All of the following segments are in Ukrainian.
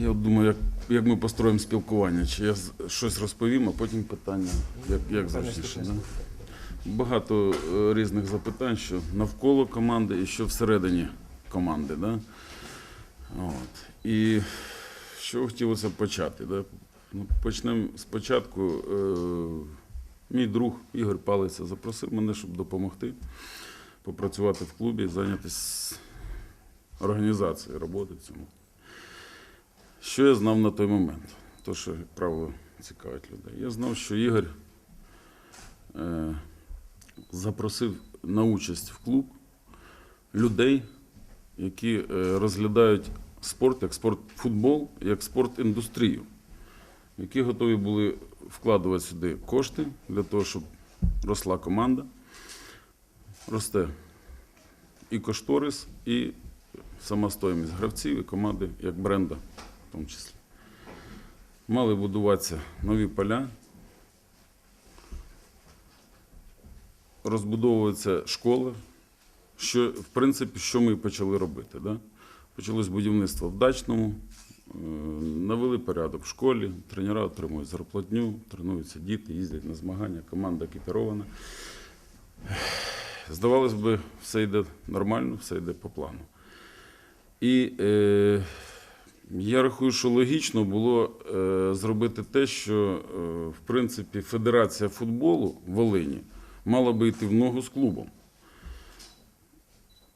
Я от думаю, як, як ми построїмо спілкування, чи я щось розповім, а потім питання, як, як завжди. Да? Багато е, різних запитань, що навколо команди і що всередині команди. Да? От. І що хотілося почати? Да? Ну, почнемо спочатку. Е, мій друг Ігор Палиця запросив мене, щоб допомогти попрацювати в клубі, зайнятися організацією роботи цьому. Що я знав на той момент? То, що, як правило, цікавить людей. Я знав, що Ігор е, запросив на участь в клуб людей, які е, розглядають спорт як спорт футбол, як спорт-індустрію, які готові були вкладувати сюди кошти для того, щоб росла команда, росте і кошторис, і сама стоїмість гравців і команди як бренда в тому числі. Мали будуватися нові поля, розбудовуватися школа, що, в принципі, що ми почали робити. Да? Почалось будівництво в дачному, е, навели порядок в школі, тренера отримують зарплатню, тренуються діти, їздять на змагання, команда екіпірована. Здавалось би, все йде нормально, все йде по плану. І е, я рахую, що логічно було е, зробити те, що е, в принципі Федерація футболу в Волині мала би йти в ногу з клубом.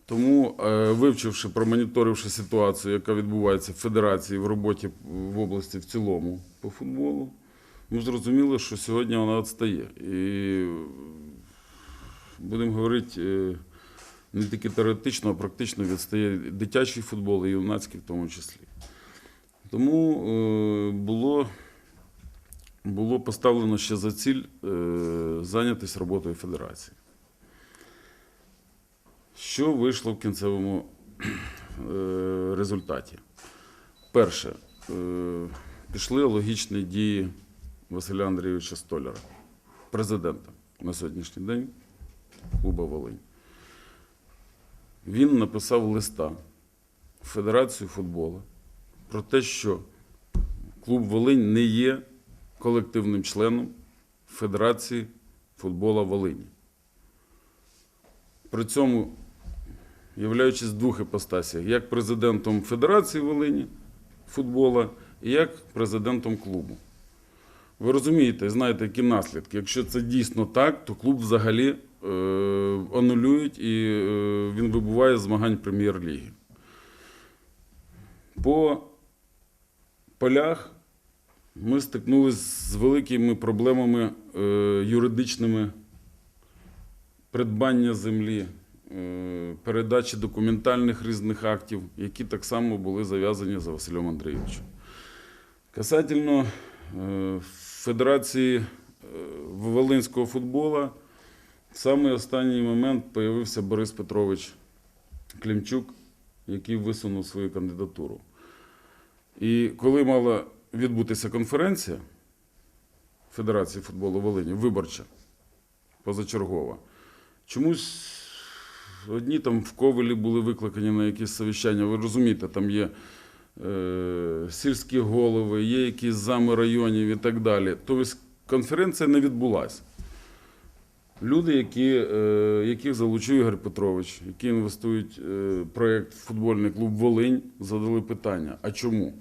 Тому, е, вивчивши, промоніторивши ситуацію, яка відбувається в федерації в роботі в області в цілому по футболу, ми зрозуміли, що сьогодні вона відстає. І будемо говорити не тільки теоретично, а практично відстає дитячий футбол і юнацький в тому числі. Тому е, було, було поставлено ще за ціль е, зайнятися роботою федерації. Що вийшло в кінцевому е, результаті? Перше, пішли логічні дії Василя Андрійовича Столяра, президента на сьогоднішній день клуба Волинь. Він написав листа в Федерацію футболу про те, що клуб Волинь не є колективним членом Федерації футбола Волині. При цьому, являючись в двох іпостасях, як президентом Федерації Волині футбола і як президентом клубу. Ви розумієте, знаєте, які наслідки. Якщо це дійсно так, то клуб взагалі е, анулюють і е, він вибуває з змагань прем'єр-ліги. По полях ми стикнулися з великими проблемами е, юридичними придбання землі, е, передачі документальних різних актів, які так само були зав'язані за Василем Андрійовичем. Касательно е, Федерації е, Волинського футбола, в самий останній момент появився Борис Петрович Клімчук, який висунув свою кандидатуру. І коли мала відбутися конференція Федерації футболу Волині, виборча, позачергова, чомусь одні там в Ковелі були викликані на якісь совіщання. Ви розумієте, там є е, сільські голови, є якісь зами районів і так далі. Тобто конференція не відбулася. Люди, які, е, яких залучив Ігор Петрович, які інвестують е, в проєкт футбольний клуб Волинь, задали питання: а чому?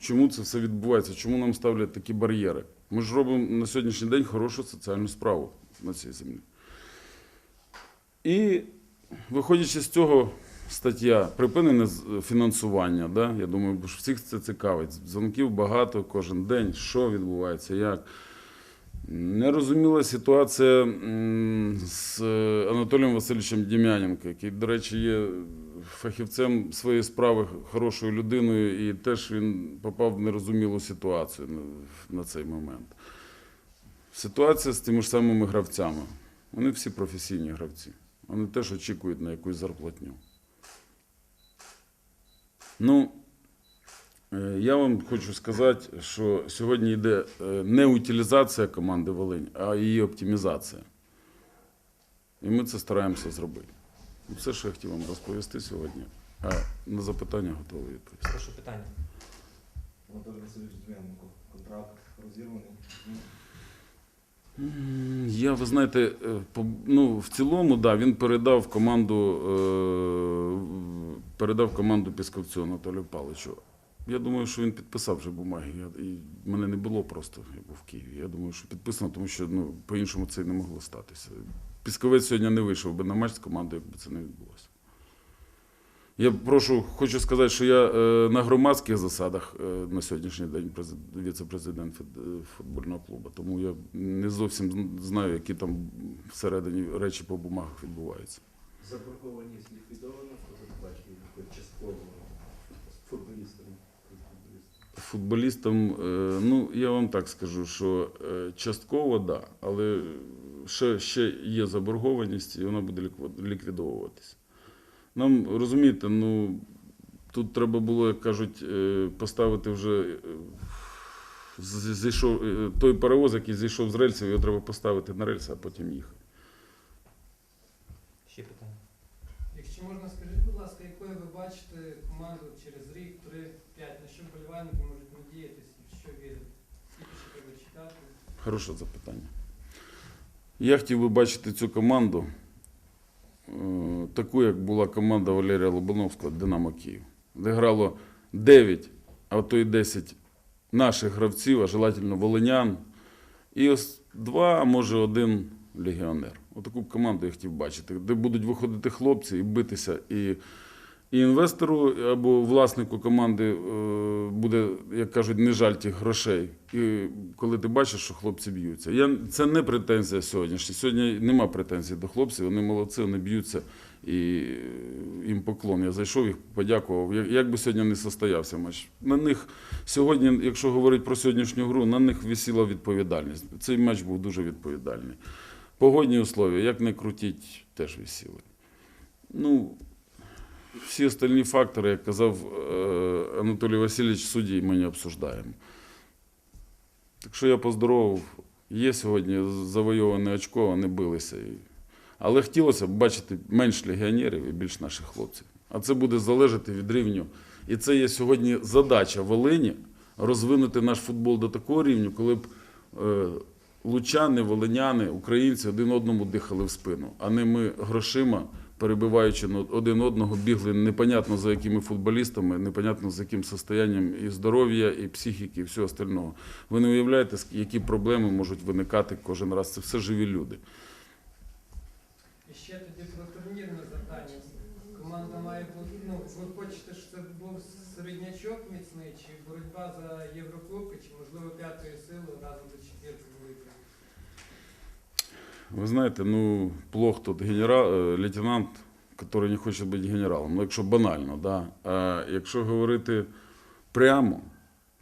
Чому це все відбувається? Чому нам ставлять такі бар'єри? Ми ж робимо на сьогоднішній день хорошу соціальну справу на цій землі. І виходячи з цього, стаття припинене фінансування. Да? Я думаю, бо ж всіх це цікавить. Дзвонків багато кожен день, що відбувається, як. Нерозуміла ситуація з е, Анатолієм Васильовичем Дім'яненко, який, до речі, є фахівцем своєї справи, хорошою людиною, і теж він попав в нерозумілу ситуацію на, цей момент. Ситуація з тими ж самими гравцями. Вони всі професійні гравці. Вони теж очікують на якусь зарплатню. Ну, Е, Я вам хочу сказати, що сьогодні йде е, не утилізація команди Волинь, а її оптимізація. І ми це стараємося зробити. Все, що я хотів вам розповісти сьогодні. А на запитання готовий відповісти. Прошу питання. Анатолій Васильович Дзвяненко. Контракт розірваний. Я, ви знаєте, е, ну, в цілому, да, він передав команду, е, передав команду Пісковцю Анатолію Павловичу. Я думаю, що він підписав вже бумаги. Я, і мене не було просто, я був в Києві. Я думаю, що підписано, тому що ну, по-іншому це й не могло статися. Пісковець сьогодні не вийшов би на матч з командою, якби це не відбулося. Я прошу, хочу сказати, що я е, на громадських засадах е, на сьогоднішній день віце-президент е, футбольного клубу, тому я не зовсім знаю, які там всередині речі по бумагах відбуваються. Заборгованість ліквідована, хто бачив частково футболістами. Футболістам, е, ну я вам так скажу, що е, частково да, але ще, ще є заборгованість, і вона буде ліквідовуватися. Нам розумієте, ну тут треба було, як кажуть, е, поставити вже зійшов той паровоз, який зійшов з рельсів, його треба поставити на рельси, а потім їхати. Ще питання. Якщо можна, скажіть, будь ласка, якою ви бачите команду через рік, три, п'ять, на що вболівальники можуть надіятися і в що вірити? Скільки ще треба чекати? Хороше запитання. Я хотів би бачити цю команду, е, таку, як була команда Валерія Лобановського Динамо Київ, де грало 9, а то й 10 наших гравців, а желательно волинян, і ось два, а може один легіонер. Отаку команду я хотів бачити, де будуть виходити хлопці і битися. І, і інвестору або власнику команди е, буде, як кажуть, не жаль тих грошей. І коли ти бачиш, що хлопці б'ються. Я, це не претензія сьогоднішня. Сьогодні нема претензій до хлопців, вони молодці, вони б'ються. І їм поклон. Я зайшов їх, подякував. Як, як би сьогодні не состоявся матч. На них сьогодні, якщо говорити про сьогоднішню гру, на них висіла відповідальність. Цей матч був дуже відповідальний. Погодні условия, як не крутіть, теж висіли. Ну, всі остальні фактори, як казав е, Анатолій Васильович, судді ми не обсуждаємо. Так що я поздоровав. Є сьогодні завойоване очко, вони билися. Але хотілося б бачити менш легіонерів і більш наших хлопців. А це буде залежати від рівню. І це є сьогодні задача Волині розвинути наш футбол до такого рівня, коли б е, лучани, волиняни, українці один одному дихали в спину, а не ми грошима, перебиваючи один одного, бігли непонятно за якими футболістами, непонятно з яким состоянням і здоров'я, і психіки, і всього остального. Ви не уявляєте, які проблеми можуть виникати кожен раз. Це все живі люди. І ще тоді про турнірне завдання. Команда має ну, ви хочете, щоб це був середнячок міцний, чи боротьба за Єврокубки, Ви знаєте, ну, плох тут генерал, е, лейтенант, який не хоче бути генералом. Ну, якщо банально, да. А якщо говорити прямо,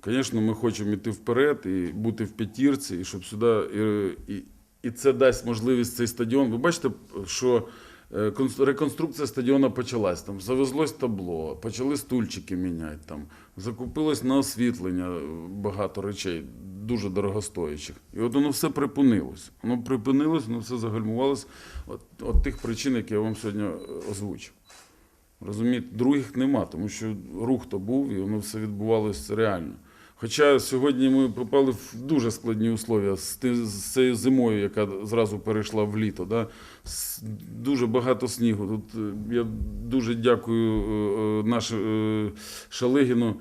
звісно, ми хочемо йти вперед і бути в п'ятірці, і щоб сюди. І, і, і це дасть можливість цей стадіон. Ви бачите, що е, реконструкція стадіону почалась. Там завезлось табло, почали стульчики міняти, там, закупилось на освітлення е, багато речей, дуже дорогостоячих. І от воно все припинилось. Воно припинилось, воно все загальмувалось от, от тих причин, які я вам сьогодні е, озвучив. Розумієте, других нема, тому що рух то був і воно все відбувалося реально. Хоча сьогодні ми попали в дуже складні условия з, цією зимою, яка зразу перейшла в літо. Да? Дуже багато снігу. Тут е, я дуже дякую е, е, Шалигіну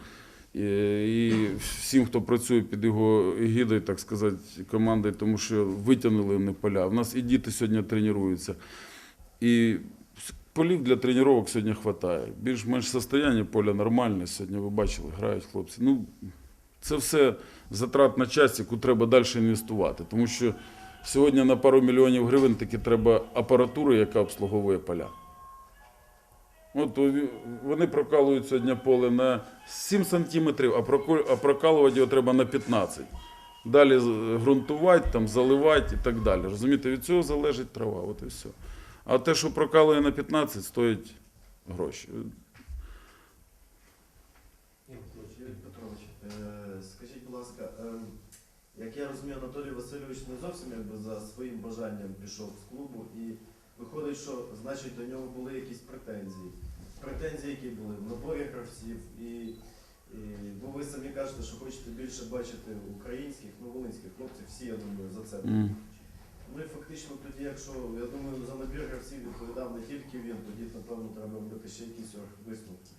і, і всім, хто працює під його егідою, так сказати, командою, тому що витягнули вони поля. У нас і діти сьогодні тренуються. І полів для тренувань сьогодні вистачає. Більш-менш состояння поля нормальне. Сьогодні ви бачили, грають хлопці. Ну, це все затратна часть, яку треба далі інвестувати. Тому що сьогодні на пару мільйонів гривень таки треба апаратура, яка обслуговує поля. От вони прокалують сьогодні поле на 7 сантиметрів, а прокалувати його треба на 15. Далі ґрунтувати, там, заливати і так далі. Розумієте, від цього залежить трава. От і все. А те, що прокалує на 15, стоїть гроші. Юрій Петрович, е, скажіть, будь ласка, е, як я розумію, Анатолій Васильович не зовсім якби за своїм бажанням пішов з клубу, і виходить, що значить до нього були якісь претензії. Претензії, які були в наборі гравців, і, і бо ви самі кажете, що хочете більше бачити українських, ну волинських хлопців, всі, я думаю, за це. М. Ну і фактично тоді, якщо я думаю, за набір гравців відповідав не тільки він, тоді напевно треба робити ще якісь висновки.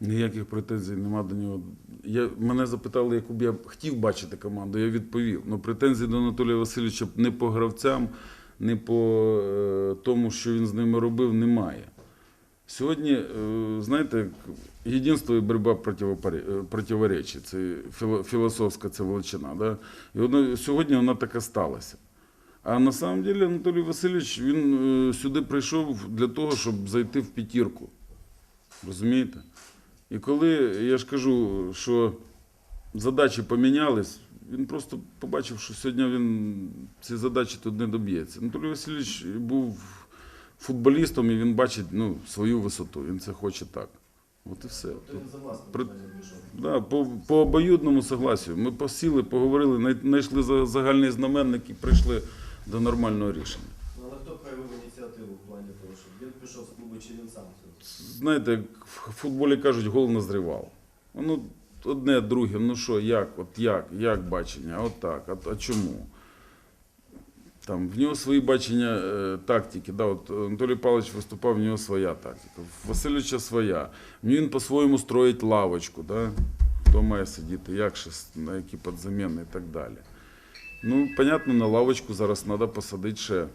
Ніяких претензій нема до нього. Я, мене запитали, яку б я хотів бачити команду, я відповів. Ну, претензій до Анатолія Васильовича не по гравцям, не по е, тому, що він з ними робив, немає. Сьогодні, е, знаєте, єдинство і боротьба е. Це філософська це величина. Да? І воно, сьогодні вона така сталася. А на самом деле Анатолій Васильович він сюди прийшов для того, щоб зайти в п'ятірку. Розумієте? І коли я ж кажу, що задачі помінялись, він просто побачив, що сьогодні він ці задачі тут не доб'ється. Анатолій Васильович був футболістом і він бачить ну, свою висоту. Він це хоче так. От і все. Тобто При- Да, по, по обоюдному согласію. Ми посіли, поговорили, знайшли загальний знаменник і прийшли до нормального рішення. Ну але хто проявив ініціативу в плані того, щоб він пішов з клубу чи він сам знаєте, як в футболі кажуть, гол назрівав. Ну, одне, друге, ну що, як, от як, як бачення, от так, а, а чому? Там, в нього свої бачення е, тактики. Да, от Анатолій Павлович виступав, в нього своя тактика. Васильовича своя. Він по-своєму строїть лавочку, да? хто має сидіти, як ще, на які підзаміни і так далі. Ну, понятно, на лавочку зараз треба посадити ще.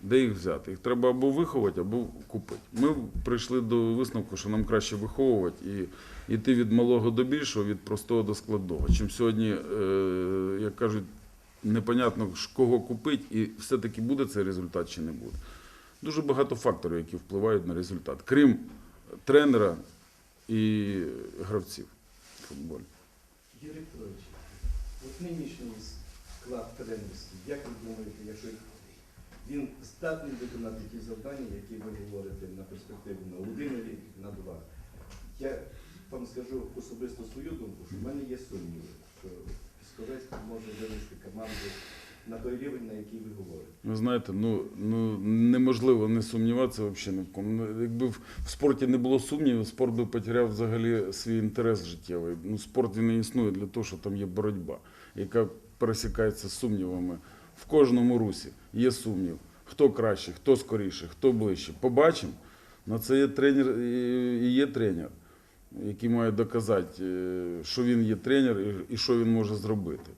Де їх взяти? Їх треба або виховати, або купити. Ми прийшли до висновку, що нам краще виховувати і йти від малого до більшого, від простого до складного. Чим сьогодні, е, як кажуть, непонятно кого купити, і все-таки буде цей результат чи не буде. Дуже багато факторів, які впливають на результат, крім тренера і гравців футболі. Юрій Петрович, от нинішній склад тренерський, як ви думаєте, якщо він здатний виконати ті завдання, які ви говорите на перспективу на один рік, на два. Я вам скажу особисто свою думку, що в мене є сумніви, що Пісковець може вивести команду на той рівень, на який ви говорите. Ви знаєте, ну, ну неможливо не сумніватися взагалі ні в кому. Ну, Якби в, в спорті не було сумнівів, спорт би потеряв взагалі свій інтерес життєвий. Ну, спорт він і існує для того, що там є боротьба, яка пересікається з сумнівами. В кожному русі є сумнів. Хто краще, хто скоріше, хто ближче. Побачимо. На це є тренер і є тренер, який має доказати, е, що він є тренер і- що він може зробити.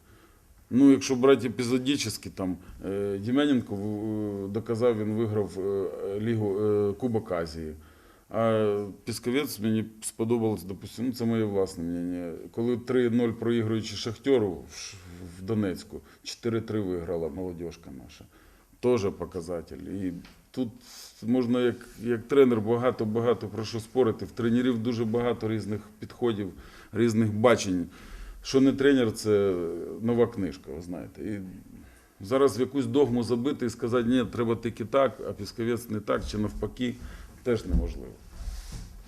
Ну, якщо брати епізодично, там е, Дім'яненко е, доказав, він виграв е, Лігу Кубок Азії. А Пісковець мені сподобалось, допустим, ну це моє власне мнення. Коли 3-0 проігруючи Шахтеру в Донецьку, 4-3 виграла молодіжка наша. Теж показатель. І тут можна як, як тренер багато-багато про що спорити. В тренерів дуже багато різних підходів, різних бачень. Що не тренер, це нова книжка, ви знаєте. І зараз в якусь догму забити і сказати, ні, треба тільки так, а пісковець не так, чи навпаки, теж неможливо.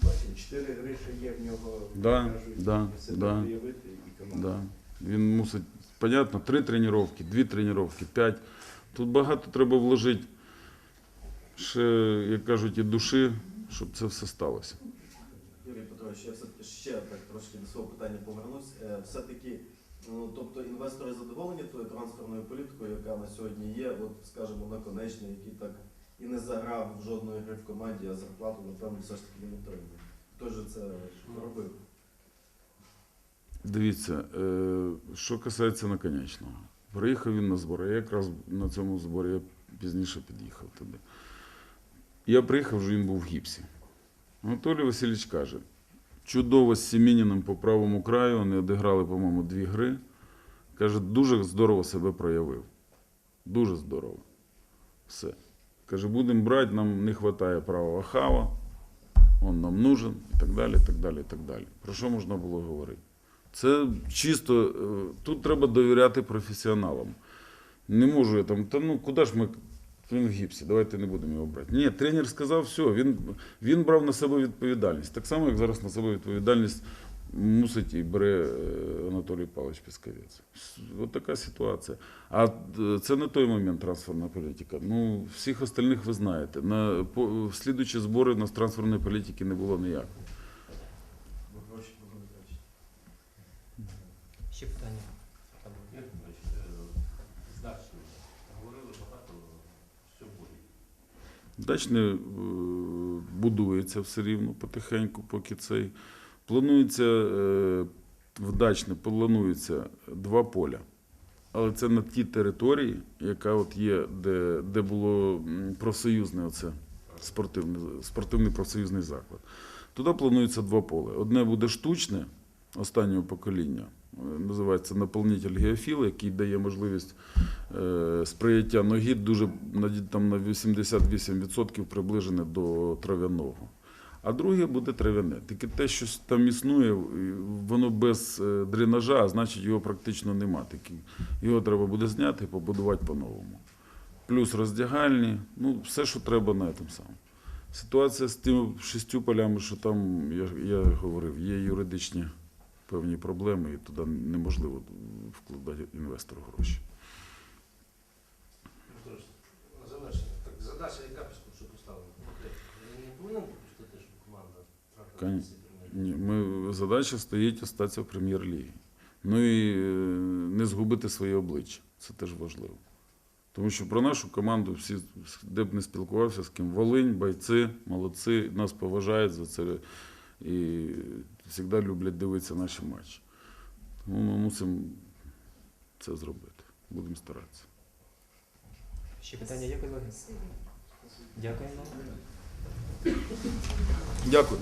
Бачите, чотири гри є в нього, Да, кажуть, да, да. проявити і команда. Да. Він мусить, понятно, три тренування, дві тренування, п'ять. Тут багато треба вложити, ще, як кажуть, і душі, щоб це все сталося. Юрій Петрович, я все-таки ще так трошки до свого питання повернусь. Е, Все-таки, ну, тобто інвестори задоволені тою трансферною політикою, яка на сьогодні є, от, скажімо, наконечний, який так і не заграв в жодної гри в команді, а зарплату, напевно, все ж таки він отримує. Хто ж це робив? Дивіться, е, що касається наконечного. Приїхав він на збори. Я якраз на цьому зборі я пізніше під'їхав туди. Я приїхав, вже він був в гіпсі. Анатолій Васильович каже: чудово з Сімініном по правому краю, вони одіграли, по-моєму, дві гри. Каже, дуже здорово себе проявив. Дуже здорово. Все. Каже, будемо брати, нам не вистачає правого хава, він нам нужен, і так далі, так далі, так далі. Про що можна було говорити? Це чисто, е, тут треба довіряти професіоналам. Не можу я там, та ну куди ж ми. Він в гіпсі, давайте не будемо його брати. Ні, тренер сказав, все, він, він брав на себе відповідальність. Так само, як зараз на себе відповідальність мусить і бере е, Анатолій Павлович Пісковець. Ось така ситуація. А е, це не той момент трансферна політика. Ну, всіх остальних ви знаєте. На, по, слідуючі збори у нас трансферної політики не було ніякої. Ще питання. Там. Як говорили багато, що буде. Дачне е, будується все рівно потихеньку, поки цей. Планується е, в планується два поля. Але це на тій території, яка от є, де, де було профсоюзне оце, спортивний, спортивний профсоюзний заклад. Туди планується два поля. Одне буде штучне останнього покоління, е, називається наповнитель геофіл, який дає можливість е, сприяття ноги дуже там, на 88% приближене до трав'яного. А друге буде трав'яне. Тільки те, що там існує, воно без е, дренажа, а значить його практично нема. Таки. Його треба буде зняти і побудувати по-новому. Плюс роздягальні, ну все, що треба на цьому самому. Ситуація з тими шістю полями, що там, я, я говорив, є юридичні певні проблеми, і туди неможливо вкладати інвестору гроші. Тож, на завершення. Так, задача яка що поставлена? Конкретно. Він не повинен допустити, щоб команда трапила Конечно. на всі турніри? Ні, ми, задача стоїть остатися в прем'єр-лігі. Ну і е, не згубити своє обличчя. Це теж важливо. Тому що про нашу команду всі, де б не спілкувався з ким, Волинь, бойці, молодці, нас поважають за це і завжди люблять дивитися наші матчі. Тому ми мусимо це зробити. Будемо старатися. Ще питання є, колеги? Дякуємо. Дякую.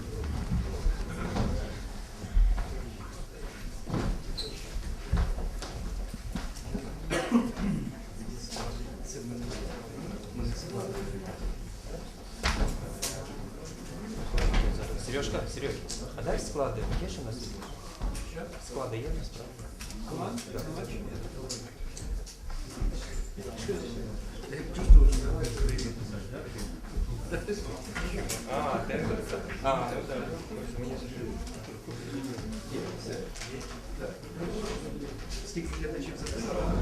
Сережка, Сереж, а дай склади. Є ще у нас? Склади є у нас, правда? А, де? А, мені ж- Є, все, є. Скільки глядачів записало?